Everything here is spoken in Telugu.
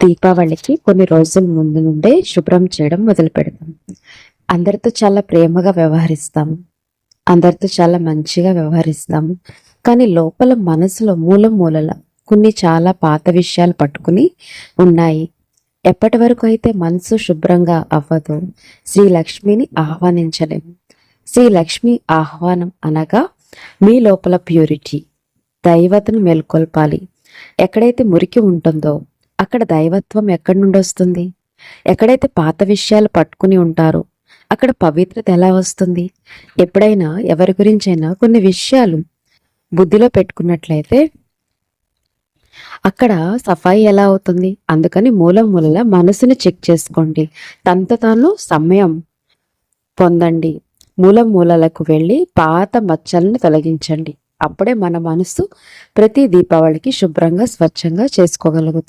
దీపావళికి కొన్ని రోజుల ముందు నుండే శుభ్రం చేయడం మొదలు పెడతాం అందరితో చాలా ప్రేమగా వ్యవహరిస్తాము అందరితో చాలా మంచిగా వ్యవహరిస్తాము కానీ లోపల మనసులో మూల మూలల కొన్ని చాలా పాత విషయాలు పట్టుకుని ఉన్నాయి. ఎప్పటి వరకు అయితే మనసు శుభ్రంగా అవ్వదో శ్రీ లక్ష్మిని ఆహ్వానించలేము శ్రీ లక్ష్మి ఆహ్వానం అనగా మీ లోపల ప్యూరిటీ దైవతను మేల్కొల్పాలి. ఎక్కడైతే మురికి ఉంటుందో అక్కడ దైవత్వం ఎక్కడి నుండి వస్తుంది? ఎక్కడైతే పాత విషయాలు పట్టుకుని ఉంటారో అక్కడ పవిత్రత ఎలా వస్తుంది? ఎప్పుడైనా ఎవరి గురించైనా కొన్ని విషయాలు బుద్ధిలో పెట్టుకున్నట్లయితే అక్కడ సఫాయి ఎలా అవుతుంది? అందుకని మూల మూలల మనసుని చెక్ చేసుకోండి. తనతో తాను సమయం పొందండి. మూల మూలలకు వెళ్ళి పాత మచ్చలను తొలగించండి. అప్పుడే మన మనసు ప్రతి దీపావళికి శుభ్రంగా స్వచ్ఛంగా చేసుకోగలుగుతాం.